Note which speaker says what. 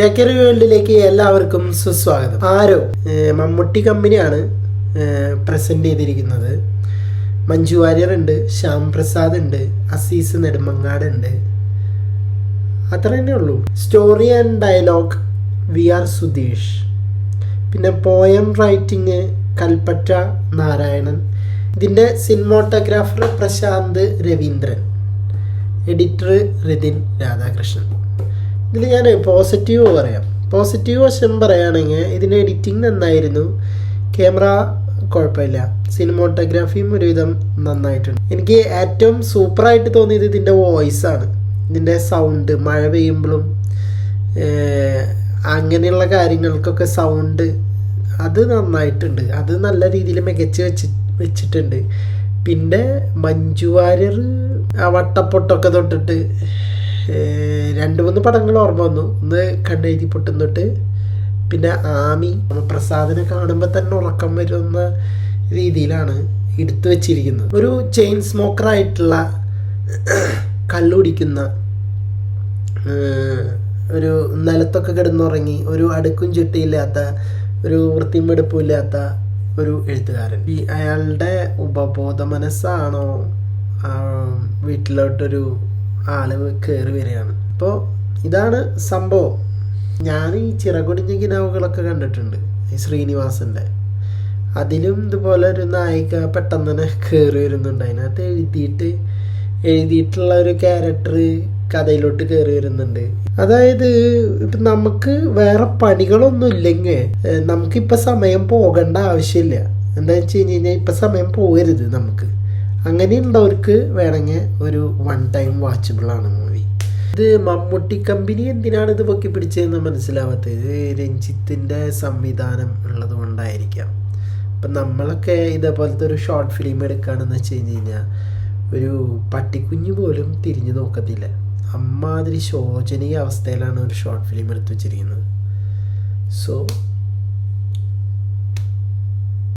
Speaker 1: ജാക്കറി വേൾഡിലേക്ക് എല്ലാവർക്കും സുസ്വാഗതം. ആരോ മമ്മൂട്ടി കമ്പനിയാണ് പ്രസന്റ് ചെയ്തിരിക്കുന്നത്. മഞ്ജു വാര്യർ ഉണ്ട് ശ്യാം പ്രസാദ് ഉണ്ട് അസീസ് നെടുമങ്ങാട് ഉണ്ട്. അത്ര തന്നെ ഉള്ളൂ. Story and dialogue V R Sudheesh. പിന്നെ പോയം റൈറ്റിംഗ് കൽപ്പറ്റ നാരായണൻ. ഇതിന്റെ സിനിമോട്ടോഗ്രാഫർ പ്രശാന്ത് രവീന്ദ്രൻ. എഡിറ്റർ റിതിൻ രാധാകൃഷ്ണൻ. ഇതിൽ ഞാൻ പോസിറ്റീവ് പറയാം. പോസിറ്റീവ് വശം പറയുകയാണെങ്കിൽ ഇതിന്റെ എഡിറ്റിംഗ് നന്നായിരുന്നു. ക്യാമറ കുഴപ്പമില്ല. സിനിമോട്ടോഗ്രാഫിയും ഒരുവിധം നന്നായിട്ടുണ്ട്. എനിക്ക് ഏറ്റവും സൂപ്പറായിട്ട് തോന്നിയത് ഇതിന്റെ വോയിസാണ് ഇതിന്റെ സൗണ്ട് മഴ പെയ്യുമ്പോഴും അങ്ങനെയുള്ള കാര്യങ്ങൾക്കൊക്കെ സൗണ്ട് അത് നന്നായിട്ടുണ്ട്. അത് നല്ല രീതിയിൽ മികച്ച് വെച്ച് വെച്ചിട്ടുണ്ട്. പിന്നെ മഞ്ജു വാര്യർ ആ വട്ടപ്പൊട്ടൊക്കെ തൊട്ടിട്ട് രണ്ട് മൂന്ന് പടങ്ങൾ ഓർമ്മ വന്നു. ഒന്ന് കണ്ണെഴുതി പൊട്ടുന്നിട്ട് പിന്നെ ആമി പ്രസാദിനെ കാണുമ്പോൾ തന്നെ ഉറക്കം വരുന്ന രീതിയിലാണ് എടുത്തു വെച്ചിരിക്കുന്നത്. ഒരു ചെയിൻ സ്മോക്കറായിട്ടുള്ള കല്ലുടിക്കുന്ന ഒരു നിലത്തൊക്കെ കിടന്നുറങ്ങി ഒരു അടുക്കും ചുട്ടിയില്ലാത്ത ഒരു വൃത്തിയും വെടുപ്പും ഇല്ലാത്ത ഒരു എഴുത്തുകാരൻ. ഈ അയാളുടെ ഉപബോധ മനസ്സാണോ വീട്ടിലോട്ടൊരു ആൾ കയറി വരികയാണ്. അപ്പോൾ ഇതാണ് സംഭവം. ഞാൻ ഈ ചിറകൊടിഞ്ഞ കിനാവുകളൊക്കെ കണ്ടിട്ടുണ്ട് ഈ ശ്രീനിവാസന്റെ അതിലും ഇതുപോലെ ഒരു നായിക പെട്ടെന്ന് തന്നെ കയറി വരുന്നുണ്ട്. അതിനകത്ത് എഴുതിയിട്ട് എഴുതിയിട്ടുള്ള ഒരു ക്യാരക്ടർ കഥയിലോട്ട് കയറി വരുന്നുണ്ട്. അതായത് ഇപ്പം നമുക്ക് വേറെ പണികളൊന്നും ഇല്ലെങ്കിൽ നമുക്കിപ്പോൾ സമയം പോകേണ്ട ആവശ്യമില്ല. എന്താ വെച്ച് കഴിഞ്ഞ് കഴിഞ്ഞാൽ ഇപ്പം സമയം പോകരുത് നമുക്ക്. അങ്ങനെയുള്ളവർക്ക് വേണമെങ്കിൽ ഒരു വൺ ടൈം വാച്ചബിളാണ് മൂവി ഇത് മമ്മൂട്ടി കമ്പനി എന്തിനാണ് ഇത് പൊക്കി പിടിച്ചതെന്ന് മനസ്സിലാവാത്തത്? ഇത് രഞ്ജിത്തിന്റെ സംവിധാനം ഉള്ളത് കൊണ്ടായിരിക്കാം. ഇപ്പം നമ്മളൊക്കെ ഇതേപോലത്തെ ഒരു ഷോർട്ട് ഫിലിം എടുക്കുകയാണെന്ന് വെച്ച് കഴിഞ്ഞ് കഴിഞ്ഞാൽ ഒരു പട്ടിക്കുഞ്ഞ് പോലും തിരിഞ്ഞു നോക്കത്തില്ല. അമ്മാതിരി ശോചനീയ അവസ്ഥയിലാണ് ഒരു ഷോർട്ട് ഫിലിം എടുത്തു വച്ചിരിക്കുന്നത്. സോ